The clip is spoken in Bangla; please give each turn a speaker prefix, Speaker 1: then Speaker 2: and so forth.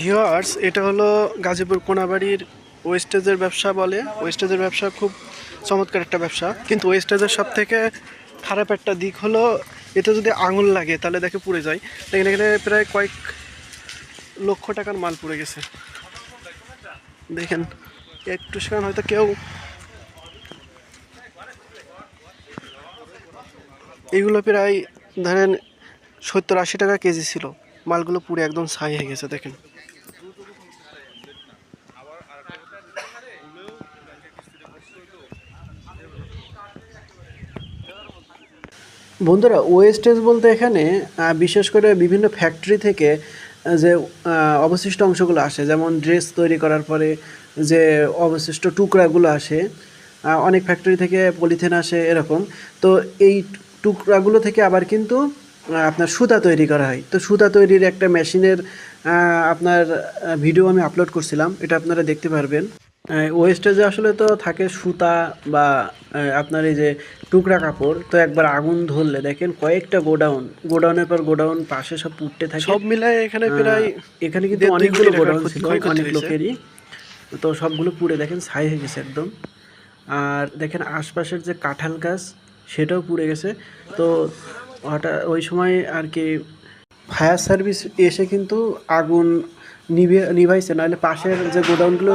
Speaker 1: ভিওয়ার্স এটা হলো গাজীপুর কোনাবাড়ির ওয়েস্টেজের ব্যবসা বলে। ওয়েস্টেজের ব্যবসা খুব চমৎকার একটা ব্যবসা। কিন্তু ওয়েস্টেজের সব থেকে খারাপ একটা দিক হলো, এতে যদি আঙুল লাগে, তাহলে দেখে পুড়ে যায়। দেখেন এখানে প্রায় কয়েক লক্ষ টাকার মাল পুড়ে গেছে। দেখেন, একটু সেখানে হয়তো কেউ এগুলো প্রায় ধরেন সত্তর আশি টাকা কেজি ছিল। মালগুলো পুরো একদম ছাই হয়ে গেছে, দেখেন। বন্ধুরা ওয়েস্টেজ বলতে এখানে বিশেষ করে বিভিন্ন ফ্যাক্টরি থেকে যে অবশিষ্ট অংশগুলো আসে, যেমন ড্রেস তৈরি করার পরে যে অবশিষ্ট টুকরাগুলো আসে অনেক ফ্যাক্টরি থেকে পলিথিন আসে, এরকম। তো এই টুকরাগুলো থেকে আবার কিন্তু আপনার সুতা তৈরি করা হয়। তো সুতা তৈরির একটা মেশিনের আপনার ভিডিও আমি আপলোড করছিলাম। এটা আপনারা দেখতে পারবেন। ওয়েস্টেজে আসলে তো থাকে সুতা বা আপনার এই যে টুকরা কাপড় তো একবার আগুন ধরলে দেখেন কয়েকটা গোডাউন গোডাউনের পর গোডাউন পাশে সব পুড়তে থাকে। সব মিলায় এখানে প্রায় এখানে কিন্তু অনেকগুলো গোডাউন ছিল অনেক লোকেরই। তো সবগুলো পুড়ে দেখেন ছাই হয়ে গেছে একদম। আর দেখেন আশপাশের যে কাঁঠাল গাছ সেটাও পুড়ে গেছে। তো হঠাৎ ওই সময় আর কি ফায়ার সার্ভিস এসে কিন্তু আগুন নিভে নিভাইছে, নাহলে পাশের যে গোডাউনগুলো